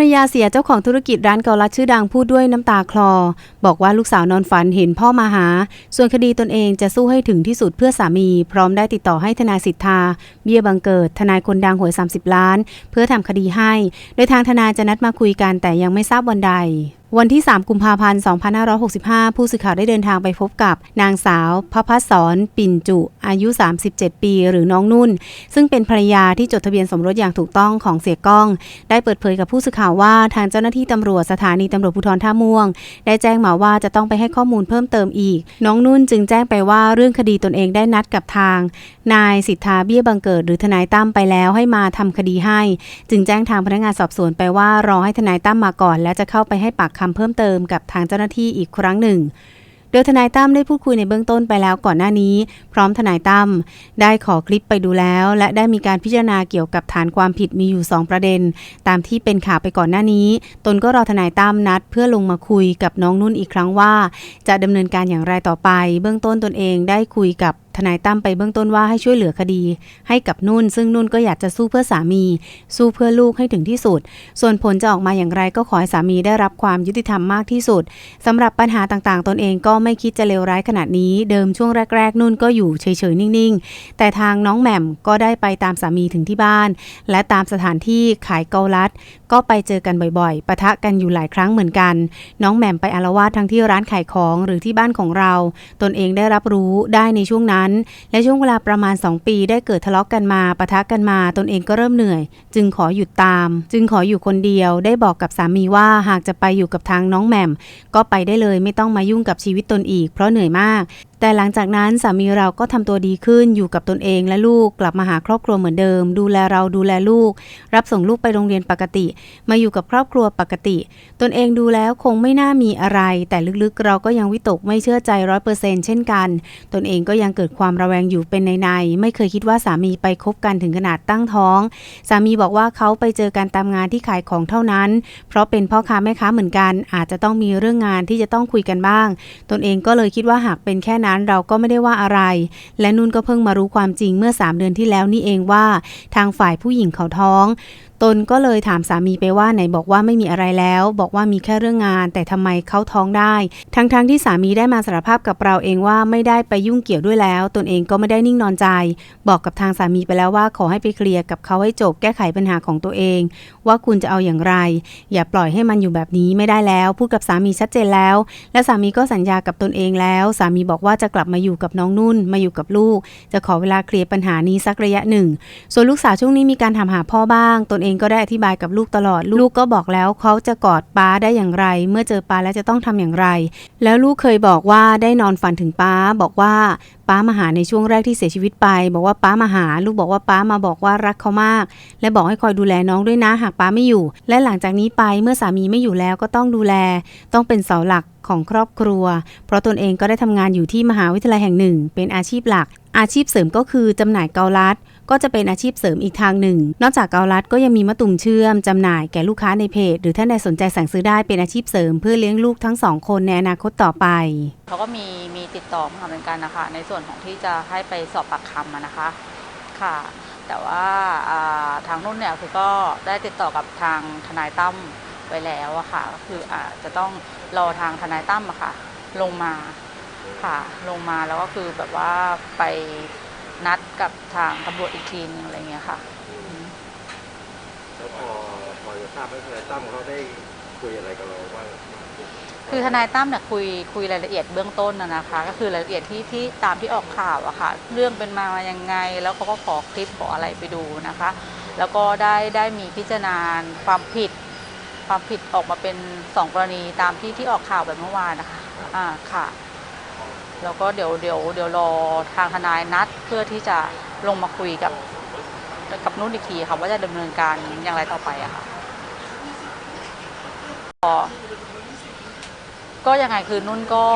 รยาเสียเจ้าของธุรกิจร้านเกาลัดชื่อดังพูดด้วยน้ำตาคลอ บอกว่าลูกสาวนอนฝันเห็นพ่อมาหา ส่วนคดีตนเองจะสู้ให้ถึงที่สุดเพื่อสามี พร้อมได้ติดต่อให้ทนายสิทธา เบี้ยบังเกิด ทนายคนดังหวย 30 ล้าน เพื่อทำคดีให้ โดยทางทนายจะนัดมาคุยกันแต่ยังไม่ทราบวันใด วันที่ 3 กุมภาพันธ์ 2565 ผู้สื่อข่าวได้เดินทางไปพบกับนางสาวพพัสสรปิ่นจุ อายุ 37 ปี หรือน้องนุ่น ซึ่งเป็นภรรยาที่จดทะเบียนสมรสอย่างถูกต้องของเสียก้อง ได้เปิดเผยกับผู้สื่อข่าวว่าทางเจ้าหน้าที่ตำรวจสถานีตำรวจภูธรท่าม่วง ได้แจ้งมาว่าจะต้องไปให้ข้อมูลเพิ่มเติมอีก น้องนุ่นจึงแจ้งไปว่าเรื่องคดีตนเองได้นัดกับทาง นายสิทธาเบี้ยบังเกิด หรือทนายตั้มไปแล้วให้มาทำคดีให้ จึงแจ้งทางพนักงานสอบสวนไปว่ารอให้ทนายตั้มมาก่อน และจะเข้าไปให้ปากคำเพิ่มเติมกับทางเจ้าหน้าที่อีกครั้งหนึ่ง โดยทนายตั้มได้พูดคุยในเบื้องต้นไปแล้วก่อนหน้านี้ พร้อมทนายตั้มได้ขอคลิปไปดูแล้ว และได้มีการพิจารณาเกี่ยวกับฐานความผิดมีอยู่ 2 ประเด็น ตามที่เป็นข่าวไปก่อนหน้านี้ ตนก็รอทนายตั้มนัด เพื่อลงมาคุยกับน้องนุ่นอีกครั้งว่า จะดำเนินการอย่างไรต่อไป เบื้องต้นตนเองได้คุยกับ ทนายตั้มไปเบื้องต้นว่าให้ช่วยเหลือคดี ให้กับนุ่น ซึ่งนุ่นก็อยากจะสู้เพื่อสามี สู้เพื่อลูกให้ถึงที่สุด ส่วนผลจะออกมาอย่างไรก็ขอให้สามีได้รับความยุติธรรมมากที่สุดสำหรับปัญหาต่างๆ ตนเองก็ไม่คิดจะเลวร้ายขนาดนี้ เดิมช่วงแรก ๆ นุ่นก็อยู่เฉยๆนิ่งๆ แต่ทางน้องแหม่มก็ได้ไปตามสามีถึงที่บ้าน และตามสถานที่ขายเกาลัด ก็ไปเจอกันบ่อยๆปะทะกันอยู่หลายครั้งเหมือนกัน น้องแหม่มไปอาละวาดทั้งที่ร้านขายของหรือที่บ้านของเรา ตนเองได้รับรู้ได้ในช่วงนั้นและช่วงเวลาประมาณ 2 ปีได้เกิดทะเลาะกันมาปะทะกันมาตนเองก็เริ่มเหนื่อย จึงขอหยุดตาม จึงขออยู่คนเดียวได้บอกกับสามีว่าหากจะไปอยู่กับทางน้องแหม่ม ก็ไปได้เลยไม่ต้องมายุ่งกับชีวิตตนอีก เพราะเหนื่อยมากแต่หลังจากนั้นสามีเราก็ทำตัวดีขึ้นอยู่กับตนเองและลูกกลับมาหาครอบครัวเหมือนเดิม ดูแลเราดูแลลูก รับส่งลูกไปโรงเรียนปกติ มาอยู่กับครอบครัวปกติ ตนเองดูแล้วคงไม่น่ามีอะไร แต่ลึกๆ เราก็ยังวิตกไม่เชื่อใจร้อยเปอร์เซ็นเช่นกัน ตนเองก็ยังเกิดความระแวงอยู่เป็นในๆไม่เคยคิดว่าสามีไปคบกันถึงขนาดตั้งท้อง สามีบอกว่าเขาไปเจอกันตามงานที่ขายของเท่านั้น เพราะเป็นพ่อค้าแม่ค้าเหมือนกัน อาจจะต้องมีเรื่องงานที่จะต้องคุยกันบ้าง ตนเองก็เลยคิดว่าหากเป็นแค่นั้นเราก็ไม่ได้ว่าอะไร และนุ่นก็เพิ่งมารู้ความจริงเมื่อ 3 เดือนที่แล้วนี่เองว่า ทางฝ่ายผู้หญิงเขาท้อง ตนก็เลยถามสามีไปว่าไหนบอกว่าไม่มีอะไรแล้ว บอกว่ามีแค่เรื่องงาน แต่ทำไมเขาท้องได้ ทั้งๆทที่สามีได้มาสารภาพกับเราเองว่าไม่ได้ไปยุ่งเกี่ยวด้วยแล้ว ตนเองก็ไม่ได้นิ่งนอนใจ บอกกับทางสามีไปแล้วว่าขอให้ไปเคลียร์กับเขาให้จบแก้ไขปัญหาของตัวเอง ว่าคุณจะเอาอย่างไร อย่าปล่อยให้มันอยู่แบบนี้ไม่ได้แล้วพูดกับสามีชัดเจนแล้ว และสามีก็สัญญากับตนเองแล้ว สามีบอกว่าจะกลับมาอยู่กับน้องนุ่นมาอยู่กับลูก จะขอเวลาเคลียร์ปัญหานี้สักระยะหนึ่ง ส่วนลูกสาวช่วงนี้มีการถามหาพ่อบ้างตนเองก็ได้อธิบายกับลูกตลอด ลูกก็บอกแล้วเขาจะกอดป้าได้อย่างไร เมื่อเจอป้าแล้วจะต้องทำอย่างไร แล้วลูกเคยบอกว่าได้นอนฝันถึงป้า บอกว่าป้ามาหาในช่วงแรกที่เสียชีวิตไป บอกว่าป้ามาหา ลูกบอกว่าป้ามาบอกว่ารักเขามาก และบอกให้คอยดูแลน้องด้วยนะ หากป้าไม่อยู่ และหลังจากนี้ไปเมื่อสามีไม่อยู่แล้วก็ต้องดูแล ต้องเป็นเสาหลักของครอบครัว เพราะตนเองก็ได้ทำงานอยู่ที่มหาวิทยาลัยแห่งหนึ่ง เป็นอาชีพหลัก อาชีพเสริมก็คือจำหน่ายเกาลัด ก็จะเป็นอาชีพเสริมอีกทางหนึ่ง นอกจากเกาลัดก็ยังมีมะตุ่มเชื่อมจำหน่ายแก่ลูกค้าในเพจ หรือท่านใดสนใจสั่งซื้อได้เป็นอาชีพเสริม เพื่อเลี้ยงลูกทั้งสองคนในอนาคตต่อไปเขาก็มีมีติดต่อมาเหมือนกันนะคะ ในส่วนของที่จะให้ไปสอบปากคำนะคะค่ะ แต่ว่าอ่าทางนุ่นเนี่ยคือก็ได้ติดต่อกับทางทนายตั้มไว้แล้วอะค่ะก็คืออาจจะต้องรอทางทนายตั้มอะค่ะ ลงมาค่ะ ลงมาแล้วก็คือแบบว่าไป นัดกับทางตำรวจอีกทีนึงอะไรเงี้ยค่ะ แล้วพอพอจะทราบว่าทนายตั้มเขาได้คุยอะไรกับเราบ้างคือทนายตั้มเนี่ยคุยคุยรายละเอียดเบื้องต้นนะนะคะ ก็คือรายละเอียดที่ที่ตามที่ออกข่าวอะค่ะ เรื่องเป็นมายังไง แล้วเขาก็ขอคลิปขออะไรไปดูนะคะ แล้วก็ได้ได้มีพิจารณาความผิด ความผิดออกมาเป็นสองกรณีตามที่ที่ออกข่าวแบบเมื่อวานนะคะ อ่าค่ะ แล้วก็เดี๋ยวเดี๋ยวเดี๋ยวรอทางทนายนัด เพื่อที่จะลงมาคุยกับกับนุ่นอีกทีค่ะว่าจะดำเนินการอย่างไรต่อไปอะค่ะก็ก็ยังไงคือนุ่นก็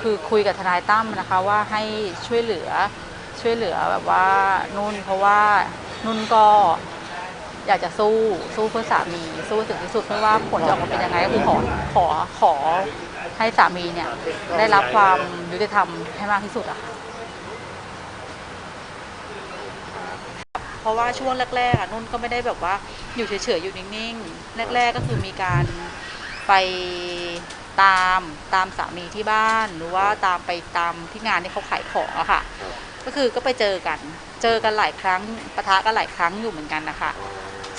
คือคุยกับทนายตั้มนะคะว่าให้ช่วยเหลือช่วยเหลือแบบว่านุ่นเพราะว่านุ่นก็อยากจะสู้สู้เพื่อสามีสู้ถึงที่สุดไม่ว่าผลจะออกมาเป็นยังไงก็คือขอขอขอ ให้สามีเนี่ยได้รับความยุติธรรมให้มากที่สุดอะค่ะ เพราะว่าช่วงแรกๆอะนุ่นก็ไม่ได้แบบว่าอยู่เฉยๆอยู่นิ่งๆ แรก ๆก็คือมีการไปตามตามสามีที่บ้าน หรือว่าตามไปตามที่งานที่เขาขายของอะค่ะครับก็คือก็ไปเจอกัน เจอกันหลายครั้งปะทะกันหลายครั้งอยู่เหมือนกันนะคะ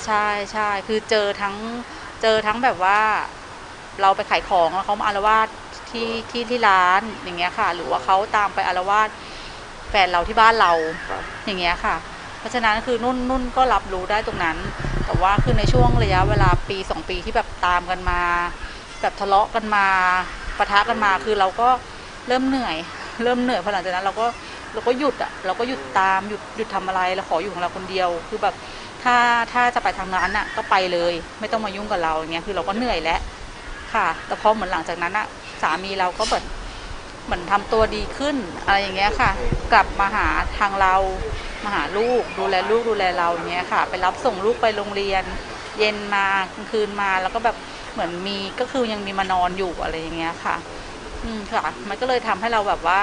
ใช่ใช่คือเจอทั้งเจอทั้งแบบว่า เราไปขายของแล้วเขามาอารวาสที่ที่ที่ร้านอย่างเงี้ยค่ะ หรือว่าเขาตามไปอารวาสแฟนเราที่บ้านเราครับอย่างเงี้ยค่ะ เพราะฉะนั้นคือนุ่นนุ่นก็รับรู้ได้ตรงนั้น แต่ว่าคือในช่วงระยะเวลาปีสองปีที่แบบตามกันมา แบบทะเลาะกันมาปะทะกันมาคือเราก็เริ่มเหนื่อย เริ่มเหนื่อยพอหลังจากนั้นเราก็เราก็หยุดอะเราก็หยุดตามหยุดหยุดทำอะไรเราขออยู่ของเราคนเดียว คือแบบถ้าถ้าจะไปทางนั้นอะก็ไปเลย ไม่ต้องมายุ่งกับเราอย่างเงี้ยคือเราก็เหนื่อยแล้ว ค่ะ แต่พอเหมือนหลังจากนั้นอะสามีเราก็แบบเหมือนทำตัวดีขึ้น อะไรอย่างเงี้ยค่ะ กลับมาหาทางเรามาหาลูกดูแลลูกดูแลเราอย่างเงี้ยค่ะ ไปรับส่งลูกไปโรงเรียน เย็นมากลางคืนมาแล้วก็แบบเหมือนมีก็คือยังมีมานอนอยู่อะไรอย่างเงี้ยค่ะ อืมค่ะ มันก็เลยทำให้เราแบบว่า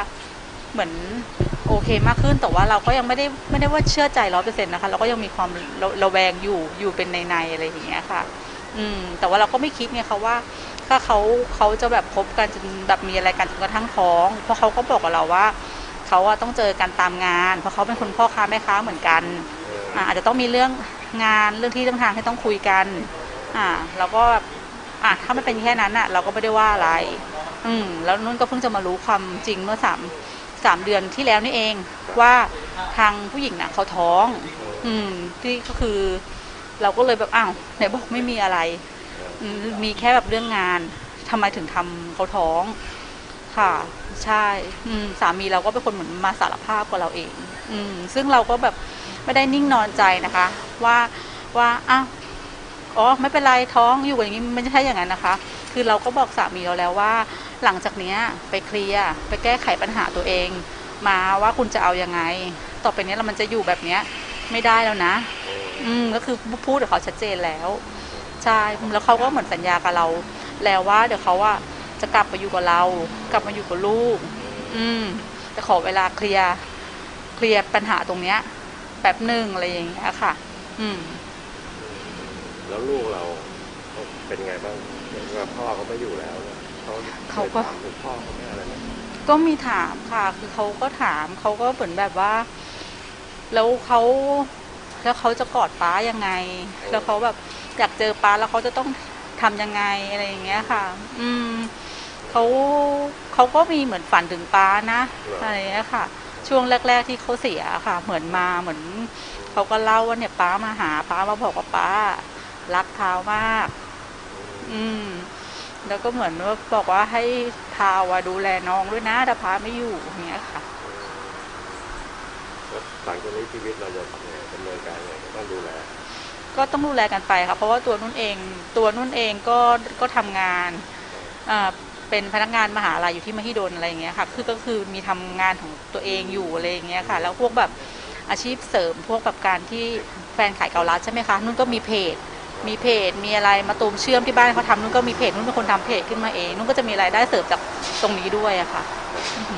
เหมือนโอเคมากขึ้นแต่ว่าเราก็ยังไม่ได้ไม่ได้ว่าเชื่อใจร้อยเปอร์เซ็นต์นะคะ เราก็ยังมีความระระแวงอยู่อยู่เป็นในๆอะไรอย่างเงี้ยค่ะ อืม แต่ว่าเราก็ไม่คิดไงคะว่า ถ้าเขาเขาจะแบบคบกันจนแบบมีอะไรกันจนกระทั่งท้อง เพราะเขาก็บอกกับเราว่าเขาอะต้องเจอกันตามงาน เพราะเขาเป็นคนพ่อค้าแม่ค้าเหมือนกันอ่าอาจจะต้องมีเรื่องงานเรื่องที่ต้องทางให้ต้องคุยกัน อ่าเราก็แบบอะถ้าไม่เป็นแค่นั้นอะเราก็ไม่ได้ว่าอะไร อืม แล้วนุ่นก็เพิ่งจะมารู้ความจริงเมื่อสามสามเดือนที่แล้วนี่เองว่าทางผู้หญิงน่ะเขาท้อง อืมที่ก็คือ เราก็เลยแบบอ้าวไหนบอกไม่มีอะไร มีแค่แบบเรื่องงานทำไมถึงทำเขาท้อง ค่ะ ใช่อืสามีเราก็เป็นคนเหมือนมาสารภาพกับเราเอง อืซึ่งเราก็แบบไม่ได้นิ่งนอนใจนะคะ ว่าว่าอ้าวอ๋อไม่เป็นไรท้องอยู่อย่างนี้ไม่ใช่อย่างนั้นนะคะ คือเราก็บอกสามีเราแล้วว่า หลังจากเนี้ยไปเคลียร์ไปแก้ไขปัญหาตัวเอง มาว่าคุณจะเอายังไง ต่อไปนี้เรามันจะอยู่แบบเนี้ยไม่ได้แล้วนะ อืมก็คือพูดกับเขาชัดเจนแล้วใช่แล้วเขาก็เหมือนสัญญากับเรา แล้วว่า เดี๋ยวเขาว่าจะกลับมาอยู่กับเรา กลับมาอยู่กับลูก อืมจะขอเวลาเคลียร์เคลียร์ปัญหาตรงเนี้ยแป๊บหนึ่งอะไรอย่างเงี้ยค่ะ อืม แล้วลูกเราเขาเป็นไงบ้างเห็นว่าพ่อเขาไม่อยู่แล้วเนี่ยเขาเขาก็คยถามถึงพ่อเขาไหม่อะไรไหมก็มีถามค่ะ คือเขาก็ถามเขาก็เหมือนแบบว่า แล้วเขา แล้วเขาจะกอดป้ายังไง แล้วเขาแบบอยากเจอป้าแล้วเขาจะต้องทำยังไงอะไรอย่างเงี้ยค่ะ อืมเขาเขาก็มีเหมือนฝันถึงป้านะอะไรอย่างเงี้ยค่ะ ช่วงแรก ๆ ที่เขาเสียค่ะ เหมือนมาเหมือนเขาก็เล่าว่าเนี่ยป้ามาหาป้ามาบอกว่าป้า รักเท้ามาก อืมแล้วก็เหมือนว่าบอกว่าให้พาวอะดูแลน้องด้วยนะถ้าพาไม่อยู่อย่างเงี้ยค่ะแล้ว หลังจากนี้ชีวิตเราจะทำยังไงดำเนินการยังไงต้องดูแล ก็ต้องดูแลกันไปค่ะเพราะว่าตัวนุ่นเองตัวนุ่นเองก็ก็ทำงานอ่าเป็นพนักงานมหาลัยอยู่ที่มหิดลอะไรอย่างเงี้ยค่ะคือก็คือมีทำงานของตัวเองอยู่อะไรอย่างเงี้ยค่ะ แล้วพวกแบบอาชีพเสริมพวกแบบการที่แฟนขายเกาลัดใช่ไหมคะนุ่นก็มีเพจ มีเพจ มีอะไรมาตูมเชื่อมที่บ้านเขาทำนุ่นก็มีเพจนุ่นเป็นคนทำเพจขึ้นมาเองนุ่นก็จะมีรายได้เสริมจากตรงนี้ด้วยอะค่ะอือหือ